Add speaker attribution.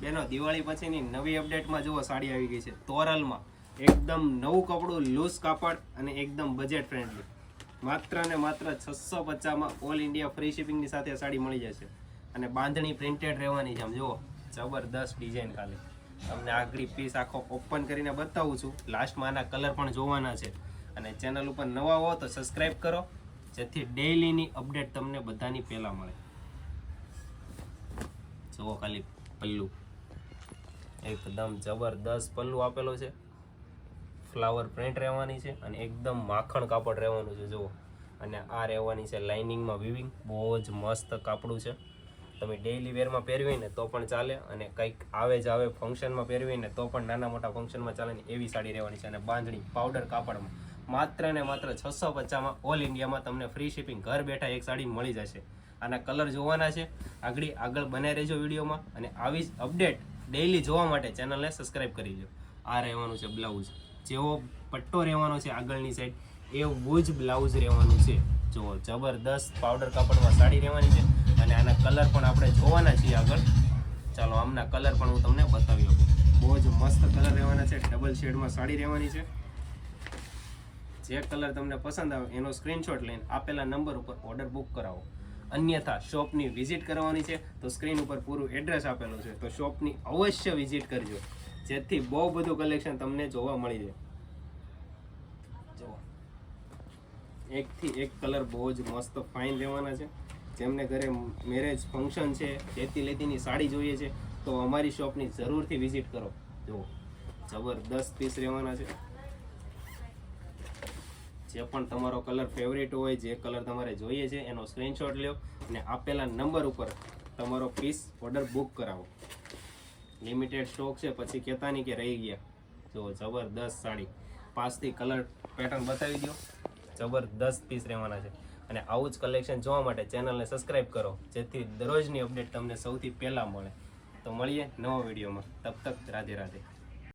Speaker 1: બેનો, દિવાળી પછીની નવી અપડેટમાં જુઓ, સાડી આવી ગઈ છે તોરલમાં. એકદમ નવું કપડું લૂઝ કાપડ અને એકદમ બજેટ ફ્રેન્ડલી માત્ર ને માત્ર છસો પચાસમાં ઓલ ઇન્ડિયા ફ્રી શિપિંગની સાથે સાડી મળી જશે. અને બાંધણી પ્રિન્ટેડ રહેવાની છે, આમ જુઓ. જબરદસ્ત ડિઝાઇન ખાલી. તમને આગળ પીસ આખો ઓપન કરીને બતાવું છું. લાસ્ટમાં આના કલર પણ જોવાના છે. અને ચેનલ ઉપર નવા હો તો સબસ્ક્રાઇબ કરો, જેથી ડેઇલીની અપડેટ તમને બધાની પહેલાં મળે. જુઓ ખાલી પલ્લુ. એકદમ જબરદસ્ત પલ્લું આપેલો છે. ફ્લાવર પ્રિન્ટ રહેવાની છે અને એકદમ માખણ કાપડ રહેવાનું છે, જુઓ. અને આ રહેવાની છે લાઇનિંગમાં વિવિંગ બહુ જ મસ્ત કાપડું છે. તમે ડેઇલી વેરમાં પહેરવી ને તો પણ ચાલે અને કંઈક આવે જ આવે ફંક્શનમાં પહેરવી ને તો પણ નાના મોટા ફંક્શનમાં ચાલે ને એવી સાડી રહેવાની છે અને બાંધણી પાવડર કાપડમાં. માત્ર ને માત્ર છસો પચાસમાં ઓલ ઇન્ડિયામાં તમને ફ્રી શિપિંગ ઘર બેઠા એક સાડી મળી જશે. આના કલર જોવાના છે. આગળ આગળ બનાવી રહેજો વિડીયોમાં અને આવી જ અપડેટ ડેઈલી જોવા માટે ચેનલને સબસ્ક્રાઇબ કરી લો આ રહેવાનું છે બ્લાઉઝ. જેવો પટ્ટો રહેવાનો છે આગળની સાઈડ એવું જ બ્લાઉઝ રહેવાનું છે. જો જબરદસ્ત પાવડર કાપડમાં સાડી રહેવાની છે અને આના કલર પણ આપણે જોવાના છીએ આગળ. ચાલો, આમના કલર પણ હું તમને બતાવી આપું. બહુ જ મસ્ત કલર રહેવાના છે. ડબલ શેડમાં સાડી રહેવાની છે. જે કલર તમને પસંદ આવે, એનો સ્ક્રીનશોટ લઈને આપેલા નંબર ઉપર ઓર્ડર બુક કરાવો. અન્યથા શોપની વિઝિટ કરવાની છે, તો સ્ક્રીન ઉપર પૂરું એડ્રેસ આપેલું છે, તો શોપની અવશ્ય વિઝિટ કરજો. જેથી બહુ બધું કલેક્શન તમને જોવા મળી જાય જુઓ. એકથી એક કલર બહુ જ મસ્ત ફાઇન રહેવાના છે. જેમને ઘરે મેરેજ ફંક્શન છે, જેથી લેતીની સાડી જોઈએ છે, તો અમારી શોપની જરૂરથી વિઝિટ કરો. જુઓ. જબરદસ્ત પીસ રહેવાના છે. જે પણ તમારો કલર ફેવરેટ હોય, જે કલર તમારે જોઈએ છે, એનો સ્ક્રીનશોટ લ્યો અને આપેલા નંબર ઉપર તમારો પીસ ઓર્ડર બુક કરાવો. લિમિટેડ સ્ટોક છે, પછી કહેતા કે રહી ગયા. જો જબરદસ્ત સાડી. પાંચથી કલર પેટર્ન બતાવી દો. જબરદસ્ત પીસ રહેવાના છે. અને આવું જ કલેક્શન જોવા માટે ચેનલને સબસ્ક્રાઈબ કરો, જેથી દરરોજની અપડેટ તમને સૌથી પહેલાં મળે. તો મળીએ નવા વિડીયોમાં. તબ તક રાધે રાધે.